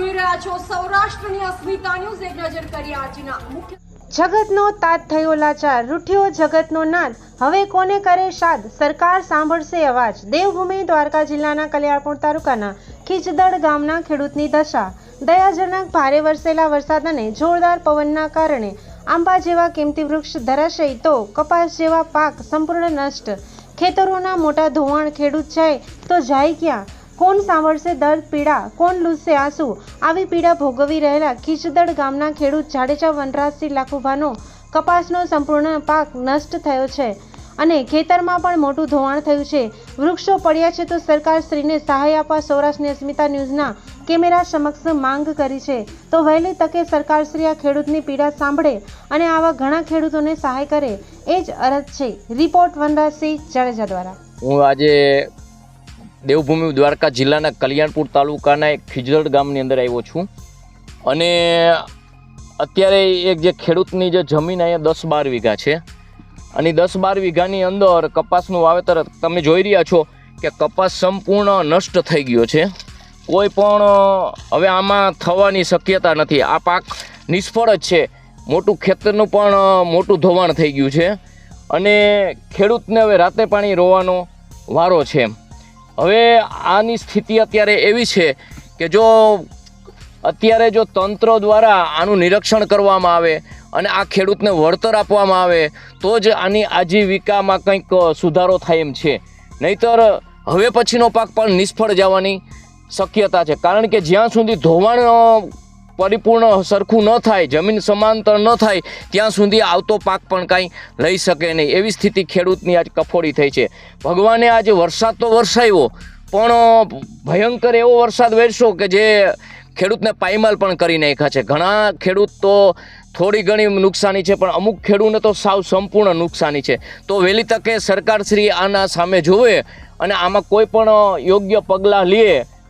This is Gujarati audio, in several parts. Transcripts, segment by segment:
જોઈ રહ્યા છો, સૌરાષ્ટ્રની અસ્મિતા ન્યૂઝ એક નજર કરી આજના મુખ્ય જગતનો તાત થયો લાચાર, રૂઠ્યો જગતનો નાદ. હવે કોને કરે શાદ સરકાર સાંભળશે અવાજ. દેવભૂમિ દ્વારકા જિલ્લાના કલ્યાણપુર તાલુકાના ખીચદડ ગામના ખેડૂતની દશા. દયાજનક ભારે વરસેલા વરસાદ અને જોરદાર પવનના કારણે આંબા જેવા કિંમતી વૃક્ષ ધરાશય તો કપાસ જેવા પાક સંપૂર્ણ નષ્ટ. ખેતરોના મોટા ધોવાણ ખેડૂત જાય તો જાય ક્યાં? કોણ સાંભળશે દર્દ, પીડા? કોણ લૂસે આંસુ? આવી પીડા ભોગવી રહેલા ખીચદડ ગામના ખેડૂત જાડેજા વનરાજસિંહ લાખુભાનો કપાસનો સંપૂર્ણ પાક નષ્ટ થયો છે અને ખેતરમાં પણ મોટું ધોવાણ થયું છે. વૃક્ષો પડ્યા છે તો સરકાર શ્રીને સહાય આપવા સૌરાષ્ટ્રની અસ્મિતા ન્યૂઝના કેમેરા સમક્ષ માંગ કરી છે. તો વહેલી તકે સરકારશ્રી આ ખેડૂતની પીડા સાંભળે અને આવા ઘણા ખેડૂતોને સહાય કરે. એ જ અરજ છે. રિપોર્ટ વનરાજસિંહ જાડેજા દ્વારા. હું આજે દેવભૂમિ દ્વારકા જિલ્લાના કલ્યાણપુર તાલુકાના એક ખીજડ ગામની અંદર આવ્યો છું. અને અત્યારે એક જે ખેડૂતની જે જમીન અહીંયા દસ બાર વીઘા છે. અને દસ બાર વીઘાની અંદર કપાસનું વાવેતર તમે જોઈ રહ્યા છો કે કપાસ સંપૂર્ણ નષ્ટ થઈ ગયો છે. કોઈ પણ, હવે આમાં થવાની શક્યતા નથી. આ પાક નિષ્ફળ જ છે. મોટું ખેતરનું પણ, મોટું ધોવાણ થઈ ગયું છે. અને ખેડૂતને હવે રાતે પાણી રોવાનો વારો છે હવે આની સ્થિતિ અત્યારે એવી છે કે જો અત્યારે જો તંત્ર દ્વારા આનું નિરીક્ષણ કરવામાં આવે અને આ ખેડૂતને વળતર આપવામાં આવે, તો જ આની આજીવિકામાં કંઈક સુધારો થાય એમ છે. નહીતર હવે પછીનો પાક પણ નિષ્ફળ જવાની શક્યતા છે. કારણ કે જ્યાં સુધી ધોવાણ પરિપૂર્ણ સરખું ન થાય, જમીન સમાંતર ન થાય, ત્યાં સુધી આવતો પાક પણ કાંઈ લઈ શકે નહીં. એવી સ્થિતિ ખેડૂતની આજ કફોડી થઈ છે. ભગવાને આજે વરસાદ તો વરસાવ્યો, પણ ભયંકર એવો વરસાદ વરસ્યો કે જે ખેડૂતને પાયમાલ પણ કરી નાખ્યા છે. ઘણા ખેડૂત તો થોડી ઘણી નુકસાની છે, પણ અમુક ખેડૂતને તો સાવ સંપૂર્ણ નુકસાની છે. તો વહેલી તકે સરકારશ્રી આના સામે જોવે અને આમાં કોઈ પણ યોગ્ય પગલાં લે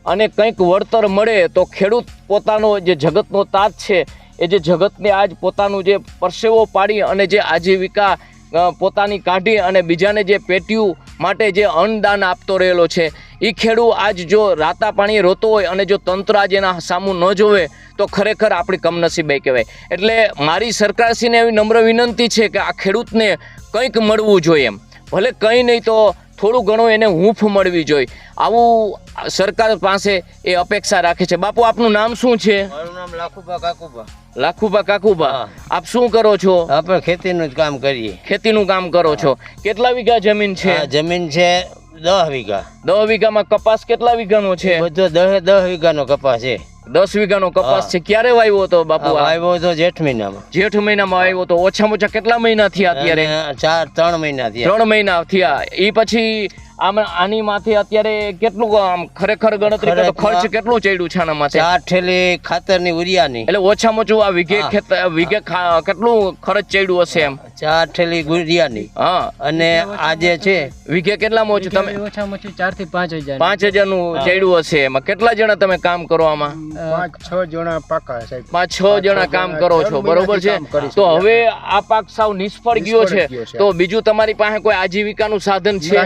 અને કંઈક વળતર મળે તો ખેડૂત પોતાનો જે જગતનો તાત છે, એ જે જગતને આજ પોતાનું જે પરસેવો પાડી અને જે આજીવિકા પોતાની કાઢી અને બીજાને જે પેટ્યું માટે જે અન્નદાન આપતો રહેલો છે એ ખેડૂત આજ જો રાતા પાણી રોતો હોય અને જો તંત્ર આજ એના સામું ન જોવે, તો ખરેખર આપણી કમનસીબાઈ કહેવાય. એટલે મારી સરકારશ્રીને એવી નમ્ર વિનંતી છે કે આ ખેડૂતને કંઈક મળવું જોઈએ એમ. ભલે કંઈ નહીં તો થોડું ઘણું એને હૂંફ મળવી જોઈએ. આવું સરકાર પાસે એ અપેક્ષા રાખે છે. બાપુ આપનું નામ શું છે? મારું નામ લાખુબા કાકુબા લાખુબા કાકુબા હા. આપ શું કરો છો? આપણે ખેતીનું જ કામ કરીએ. ખેતીનું કામ કરો છો. કેટલા વીઘા જમીન છે? જમીન છે દસ વીઘા. દસ વીઘામાં કપાસ કેટલા વીઘાનો છે? બધો દસ દસ વીઘાનો કપાસ છે. દસ વીઘાનો કપાસ છે. ક્યારે વાવ્યો હતો બાપુ આવ્યો આ? જેઠ મહિનામાં. જેઠ મહિનામાં આવ્યો તો ઓછામાં ઓછા કેટલા મહિના થયા અત્યારે? ચાર ત્રણ મહિના થયા. ત્રણ મહિના થયા. એ પછી આમાં આની માથે અત્યારે કેટલું આમ ખરેખર ગણતરી કરો ખર્ચ ખરેખર ચડ્યું છે આના માથે ચાર ઠેલી ખાતરની ઉરિયાની. એટલે ઓછામાં ઓછું આ વીઘે વીઘે કેટલું ખર્ચ ચડ્યું હશે એમ? ચાર ઠેલી ગુરિયાની. હા. અને આ જે છે વીઘે કેટલામાં ઓછું તમે? ઓછામાં ઓછું ચારથી પાંચ હજાર પાંચ હજારનું ચડ્યું હશે એમાં. કેટલા જણા તમે કામ કરો આમાં? પાંચ છ જણા પાકા સાહેબ. પાંચ છ જણા કામ કરો છો બરોબર છે? તો હવે આ પાક સાવ નિષ્ફળ ગયો છે. તો બીજું તમારી પાસે કોઈ આજીવિકાનું સાધન છે?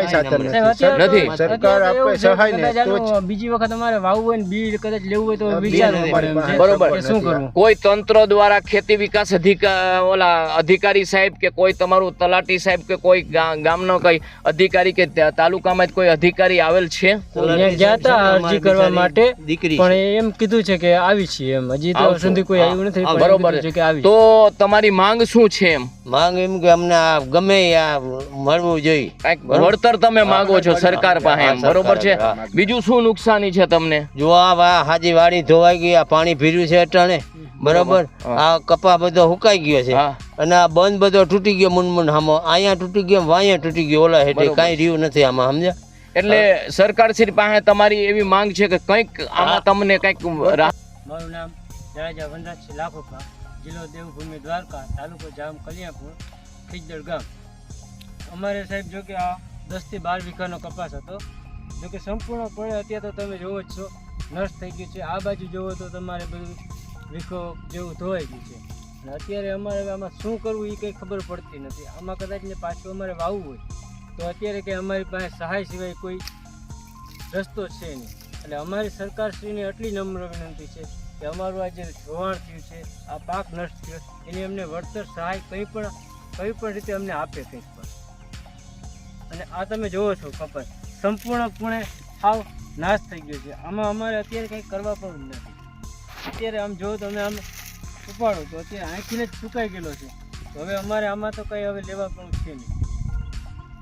નથી. સરકાર આપે સહાય ને બીજી વખત અમારે વાવવું હોય ને બી કદાચ લેવું હોય તો વિચારવું. બરોબર. શું કરવું? કોઈ તંત્ર દ્વારા ખેતી વિકાસ અધિકાર ઓલા અધિકારી સાહેબ કે કોઈ તમારું તલાટી સાહેબ કે કોઈ ગામનો કઈ અધિકારી કે તાલુકામાં કોઈ અધિકારી આવેલ છે? ગયા હતા અરજી કરવા માટે દીકરી પણ એમ કીધું છે કે આવી છીએ એમ. હજી તો સુધી કોઈ આવ્યું નથી બરોબર છે. કે આવી તો તમારી માંગ શું છે એમ? માંગ એમ કે અમને આ ગમે આ મળવું જોઈએ. કાંઈક વળતર તમે માંગો છો સરકાર પાસે એમ. બરોબર છે? બીજું શું નુકસાની છે તમને? જો આ વા- હાજી વાડી ધોવાઈ ગઈ આ પાણી ભીર્યું છે અટાણે. બરોબર? આ કપા બધો હુકાઈ ગયો છે. અને આ બંધ બધો તૂટી ગયો મુનમુન હામો અહીંયા તૂટી ગયો વાયા તૂટી ગયો ઓલા હેઠે. કાંઈ રહ્યું નથી આમાં સમજ્યા? એટલે સરકાર શ્રી પાસે તમારી એવી માંગ છે કે કંઈક આમાં તમને કંઈક મારું નામ જાડેજા વનરાજસિંહ લાખોપા જિલ્લો દેવભૂમિ દ્વારકા તાલુકો જામ કલિયાપુર ખીજદળ ગામ. અમારે સાહેબ જો કે આ દસથી બાર વીઘાનો કપાસ હતો. જો કે સંપૂર્ણપણે અત્યારે તો તમે જોવો જ છો નષ્ટ થઈ ગયું છે. આ બાજુ જોવો તો તમારે બધું વીખો જેવું ધોવાઈ ગયું છે. અને અત્યારે અમારે આમાં શું કરવું એ કંઈ ખબર પડતી નથી. આમાં કદાચ ને પાછું અમારે વાવવું હોય. તો અત્યારે કંઈ અમારી પાસે સહાય સિવાય કોઈ રસ્તો છે નહીં. એટલે અમારી સરકારશ્રીને એટલી નમ્ર વિનંતી છે કે કે અમારું આ જે ધોવાણ થયું છે, આ પાક નષ્ટ થયો, એની અમને વળતર સહાય કંઈ પણ કંઈ પણ રીતે અમને આપે કંઈક પણ. અને આ તમે જોવો છો કપાસ સંપૂર્ણપણે સાવ નાશ થઈ ગયો છે. આમાં અમારે અત્યારે કંઈ કરવા પણ નથી. અત્યારે આમ જો તમે આમ ઉપાડો તો અત્યારે આંખીને જ સુકાઈ ગયેલો છે. તો હવે અમારે આમાં તો કંઈ હવે લેવા પણ છે નહીં.